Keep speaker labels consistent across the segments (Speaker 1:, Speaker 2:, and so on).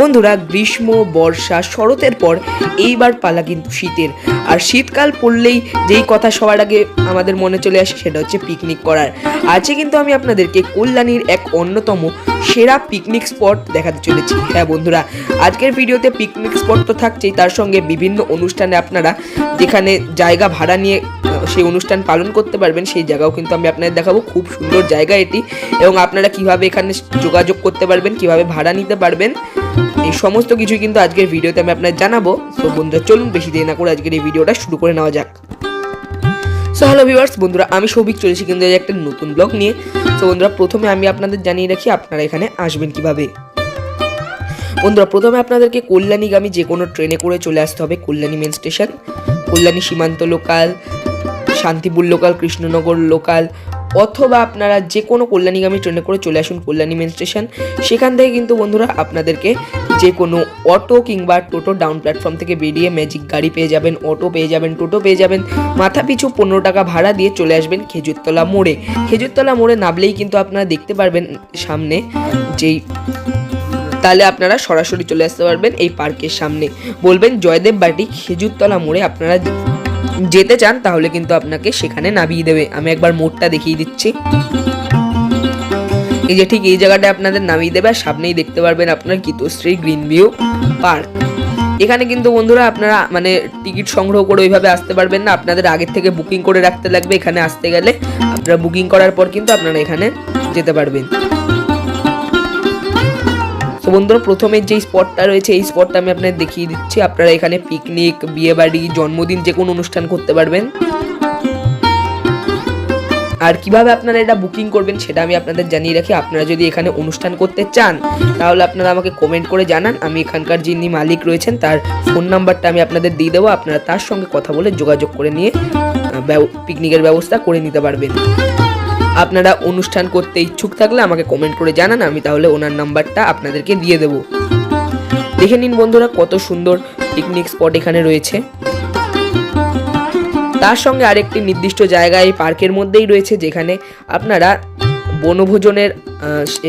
Speaker 1: বন্ধুরা, গ্রীষ্ম, বর্ষা, শরতের পর এইবার পালা কিন্তু শীতের। আর শীতকাল পড়লেই যেই কথা সবার আগে আমাদের মনে চলে আসে সেটা হচ্ছে পিকনিক করার। আজকে কিন্তু আমি আপনাদেরকে কল্যাণীর এক অন্যতম সেরা পিকনিক স্পট দেখাতে চলেছি। হ্যাঁ বন্ধুরা, আজকের ভিডিওতে পিকনিক স্পট তো থাকছেই, তার সঙ্গে বিভিন্ন অনুষ্ঠানে আপনারা যেখানে জায়গা ভাড়া নিয়ে সেই অনুষ্ঠান পালন করতে পারবেন, সেই জায়গাও কিন্তু আমি আপনাদের দেখাবো। খুব সুন্দর জায়গা এটি। এবং আপনারা কীভাবে এখানে যোগাযোগ করতে পারবেন, কীভাবে ভাড়া নিতে পারবেন এই সমস্ত কিছুই কিন্তু আজকের ভিডিওতে আমি আপনাদের জানাব। তো বন্ধুরা, চলুন বেশি দেরি না করে আজকের এই ভিডিওটা শুরু করে নেওয়া যাক। সো হ্যালো ভিউয়ার্স বন্ধুরা, আমি সৌভিক চলেছি কিন্তু একটা নতুন ব্লগ নিয়ে। তো বন্ধুরা, প্রথমে আমি আপনাদের জানিয়ে রাখি আপনারা এখানে আসবেন কীভাবে। বন্ধুরা, প্রথমে আপনাদেরকে কল্যাণীগামী যে কোনো ট্রেনে করে চলে আসতে হবে Kalyani main station Kalyani Simanta local Shantipur local Krishnanagar local অথবা আপনারা যে কোনো কল্যাণীগামী ট্রেনে করে চলে আসুন কল্যাণী মেন স্টেশন সেখান থেকে কিন্তু বন্ধুরা আপনাদেরকে যে কোনো অটো কিংবা টোটো ডাউন প্ল্যাটফর্ম থেকে বেরিয়ে ম্যাজিক গাড়ি পেয়ে যাবেন অটো পেয়ে যাবেন, টোটো পেয়ে যাবেন। মাথা পিছু পনেরো টাকা ভাড়া দিয়ে চলে আসবেন খেজুরতলা মোড়ে। খেজুরতলা মোড়ে নামলেই কিন্তু আপনারা দেখতে পারবেন সামনে যেই তাহলে আপনারা সরাসরি চলে আসতে পারবেন এই পার্কের সামনে। বলবেন জয়দেব বাটি, খেজুরতলা মোড়ে আপনারা যেতে চান, তাহলে কিন্তু আপনাকে সেখানে নামিয়ে দেবে। আমি একবার মোড়টা দেখিয়ে দিচ্ছি। এই যে ঠিক এই জায়গাটা আপনাদের নামিয়ে দেবে, আর সামনেই দেখতে পারবেন আপনার গীতশ্রী গ্রিন ভিউ পার্ক। এখানে কিন্তু বন্ধুরা আপনারা মানে টিকিট সংগ্রহ করে ওইভাবে আসতে পারবেন না। আপনাদের আগের থেকে বুকিং করে রাখতে লাগবে। এখানে আসতে গেলে আপনারা বুকিং করার পর কিন্তু আপনারা এখানে যেতে পারবেন। তো বন্ধুরা, প্রথমে যে স্পটটা রয়েছে, এই স্পটটা আমি আপনাদের দেখিয়ে দিচ্ছি। আপনারা এখানে পিকনিক বিয়েবাড়ি, জন্মদিন যে কোনো অনুষ্ঠান করতে পারবেন। আর কীভাবে আপনারা এটা বুকিং করবেন সেটা আমি আপনাদের জানিয়ে রাখি। আপনারা যদি এখানে অনুষ্ঠান করতে চান, তাহলে আপনারা আমাকে কমেন্ট করে জানান। আমি এখানকার যিনি মালিক রয়েছেন, তার ফোন নাম্বারটা আমি আপনাদের দিয়ে দেবো। আপনারা তার সঙ্গে কথা বলে যোগাযোগ করে নিয়ে পিকনিকের ব্যবস্থা করে নিতে পারবেন। আপনারা অনুষ্ঠান করতে ইচ্ছুক থাকলে আমাকে কমেন্ট করে জানান, আমি তাহলে ওনার নাম্বারটা আপনাদেরকে দিয়ে দেব। দেখে নিন বন্ধুরা কত সুন্দর পিকনিক স্পট এখানে রয়েছে। তার সঙ্গে আরেকটি নির্দিষ্ট জায়গা এই পার্কের মধ্যেই রয়েছে, যেখানে আপনারা বনভোজনের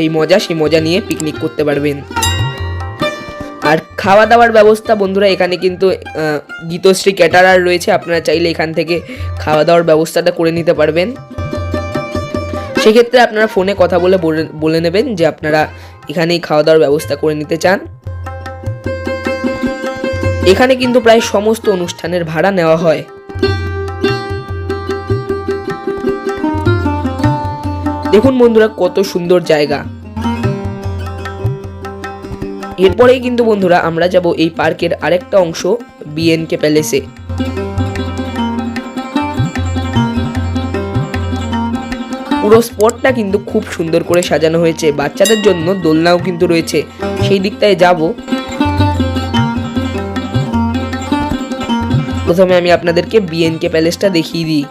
Speaker 1: এই মজা, সেই মজা নিয়ে পিকনিক করতে পারবেন। আর খাওয়া দাওয়ার ব্যবস্থা বন্ধুরা, এখানে কিন্তু গীতশ্রী ক্যাটারার রয়েছে, আপনারা চাইলে এখান থেকে খাওয়া দাওয়ার ব্যবস্থাটা করে নিতে পারবেন। সেক্ষেত্রে আপনারা ফোনে কথা বলে বলে- নেবেন যে আপনারা এখানেই খাওয়া দাওয়ার ব্যবস্থা করে নিতে চান। এখানে কিন্তু প্রায় সমস্ত অনুষ্ঠানের ভাড়া নেওয়া হয়। দেখুন বন্ধুরা, কত সুন্দর জায়গা। এরপরেই কিন্তু বন্ধুরা, আমরা যাব এই পার্কের আরেকটা অংশ বিএনকে প্যালেসে পুরো স্পটটা কিন্তু খুব সুন্দর করে সাজানো হয়েছে। বাচ্চাদের জন্য দোলনাও কিন্তু রয়েছে। সেই দিকটায় যাব। প্রথমে আমি আপনাদেরকে বিএনকে প্যালেসটা দেখিয়ে দিই।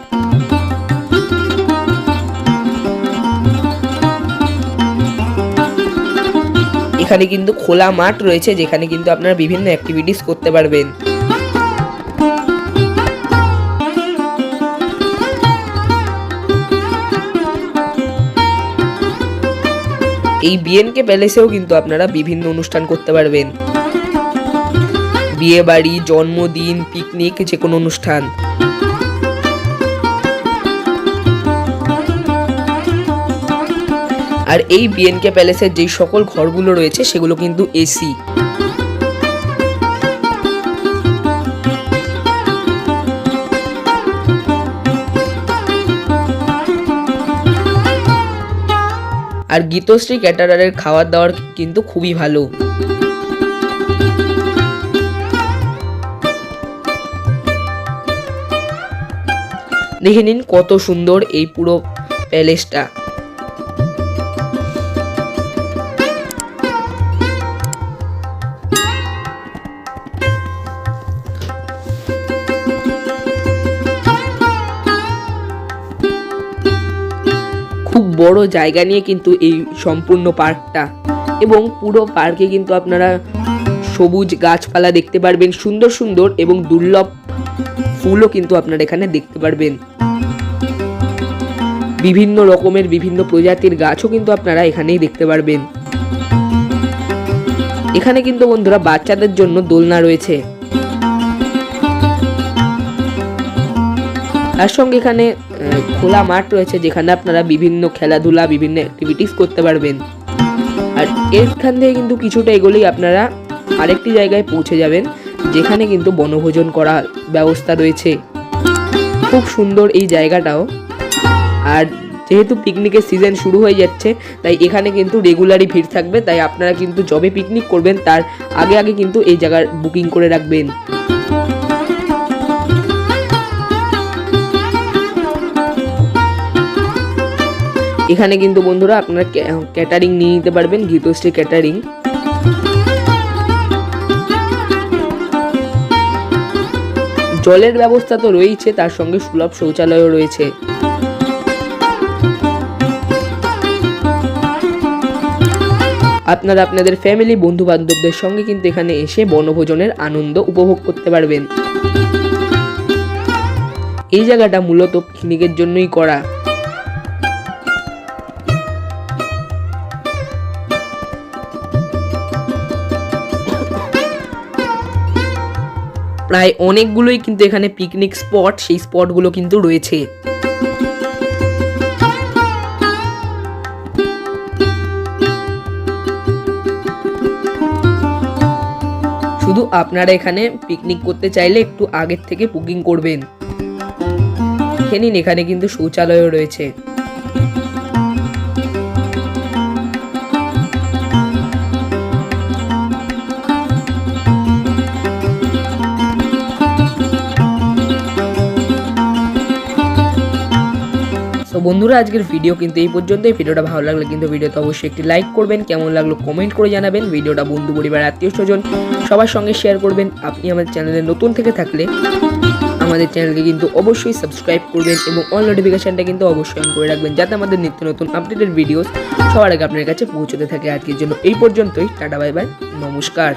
Speaker 1: এখানে কিন্তু খোলা মাঠ রয়েছে, যেখানে কিন্তু আপনারা বিভিন্ন অ্যাক্টিভিটিস করতে পারবেন। এই বিএনকে প্যালেসেও কিন্তু আপনারা বিভিন্ন অনুষ্ঠান করতে পারবেন। বিয়ে বাড়ি জন্মদিন পিকনিক যে কোনো অনুষ্ঠান। আর এই বিএনকে প্যালেসের যেই সকল ঘরগুলো রয়েছে, সেগুলো কিন্তু এসি আর গীতশ্রী ক্যাটারারের খাবার দাওয়ার কিন্তু খুবই ভালো। দেখে নিন কত সুন্দর এই পুরো প্যালেসটা। খুব বড় জায়গা নিয়ে কিন্তু এই সম্পূর্ণ পার্কটা। এবং পুরো পার্কে কিন্তু আপনারা সবুজ গাছপালা দেখতে পারবেন, সুন্দর সুন্দর এবং দুর্লভ ফুলও কিন্তু আপনারা এখানে দেখতে পারবেন। বিভিন্ন রকমের বিভিন্ন প্রজাতির গাছও কিন্তু আপনারা এখানেই দেখতে পারবেন। এখানে কিন্তু বন্ধুরা বাচ্চাদের জন্য দোলনা রয়েছে। তার সঙ্গে এখানে খোলা মাঠ রয়েছে যেখানে আপনারা বিভিন্ন খেলাধুলা, বিভিন্ন অ্যাক্টিভিটিস করতে পারবেন। আর এখান থেকে কিন্তু কিছুটা এগোলেই আপনারা আরেকটি জায়গায় পৌঁছে যাবেন, যেখানে কিন্তু বনভোজন করার ব্যবস্থা রয়েছে। খুব সুন্দর এই জায়গাটাও। আর যেহেতু পিকনিকের সিজন শুরু হয়ে যাচ্ছে, তাই এখানে কিন্তু রেগুলারই ভিড় থাকবে, তাই আপনারা কিন্তু যবে পিকনিক করবেন, তার আগে আগে কিন্তু এই জায়গার বুকিং করে রাখবেন। এখানে কিন্তু বন্ধুরা আপনারা ক্যাটারিং নিয়ে নিতে পারবেন গীতশ্রী ক্যাটারিং জলের ব্যবস্থা তো রয়েছে তার সঙ্গে সুলভ শৌচালয়ও রয়েছে। আপনারা আপনাদের ফ্যামিলি বন্ধু বান্ধবদের সঙ্গে কিন্তু এখানে এসে বনভোজনের আনন্দ উপভোগ করতে পারবেন। এই জায়গাটা মূলত পিকনিকের জন্যই করা। প্রায় অনেকগুলোই কিন্তু এখানে পিকনিক স্পট সেই স্পটগুলো কিন্তু রয়েছে। শুধু আপনারা এখানে পিকনিক করতে চাইলে একটু আগের থেকে বুকিং করবেন। দেখে নিন এখানে কিন্তু শৌচালয়ও রয়েছে। বন্ধুরা, আজকের ভিডিও কিন্তু এই পর্যন্তই। ভিডিওটা ভালো লাগলে কিন্তু ভিডিওতে অবশ্যই একটি লাইক করবেন, কেমন লাগল কমেন্ট করে জানাবেন। ভিডিওটা বন্ধু পরিবার আত্মীয় স্বজন সবার সঙ্গে শেয়ার করবেন। আপনি আমাদের চ্যানেলে নতুন থেকে থাকলে আমাদের চ্যানেলকে কিন্তু অবশ্যই সাবস্ক্রাইব করবেন এবং অল নোটিফিকেশনটা কিন্তু অবশ্যই অন করে রাখবেন, যাতে আমাদের নিত্য নতুন আপডেটেড ভিডিওস সবার আগে আপনার কাছে পৌঁছতে থাকে। আজকের জন্য এই পর্যন্তই। টাটা বাই বাই নমস্কার।